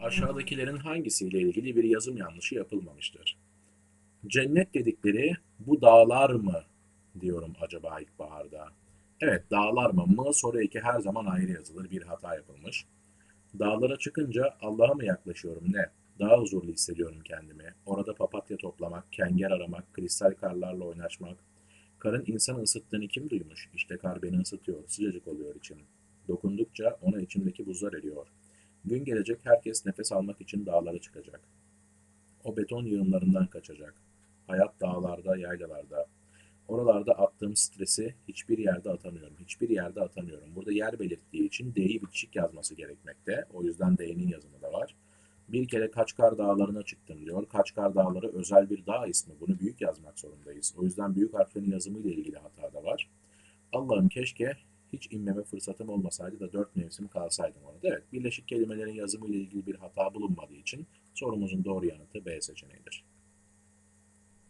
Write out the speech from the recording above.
Aşağıdakilerin hangisiyle ilgili bir yazım yanlışı yapılmamıştır? Cennet dedikleri bu dağlar mı diyorum acaba ilkbaharda? Evet dağlar mı? Mı soru eki her zaman ayrı yazılır. Bir hata yapılmış. Dağlara çıkınca Allah'a mı yaklaşıyorum ne? Daha huzurlu hissediyorum kendimi. Orada papatya toplamak, kenger aramak, kristal karlarla oynaşmak. Karın insanı ısıttığını kim duymuş? İşte kar beni ısıtıyor, sıcacık oluyor içim. Dokundukça ona içimdeki buzlar eriyor. Gün gelecek herkes nefes almak için dağlara çıkacak. O beton yığınlarından kaçacak. Hayat dağlarda, yaylalarda. Oralarda attığım stresi hiçbir yerde atamıyorum. Hiçbir yerde atamıyorum. Burada yer belirttiği için D'yi bitişik yazması gerekmekte. O yüzden D'nin yazımı da var. Bir kere Kaçkar Dağları'na çıktım diyor. Kaçkar Dağları özel bir dağ ismi. Bunu büyük yazmak zorundayız. O yüzden büyük harflerin yazımı ile ilgili hata da var. Allah'ım keşke hiç inmeme fırsatım olmasaydı da dört mevsim kalsaydım orada. Evet, birleşik kelimelerin yazımı ile ilgili bir hata bulunmadığı için sorumuzun doğru yanıtı B seçeneğidir.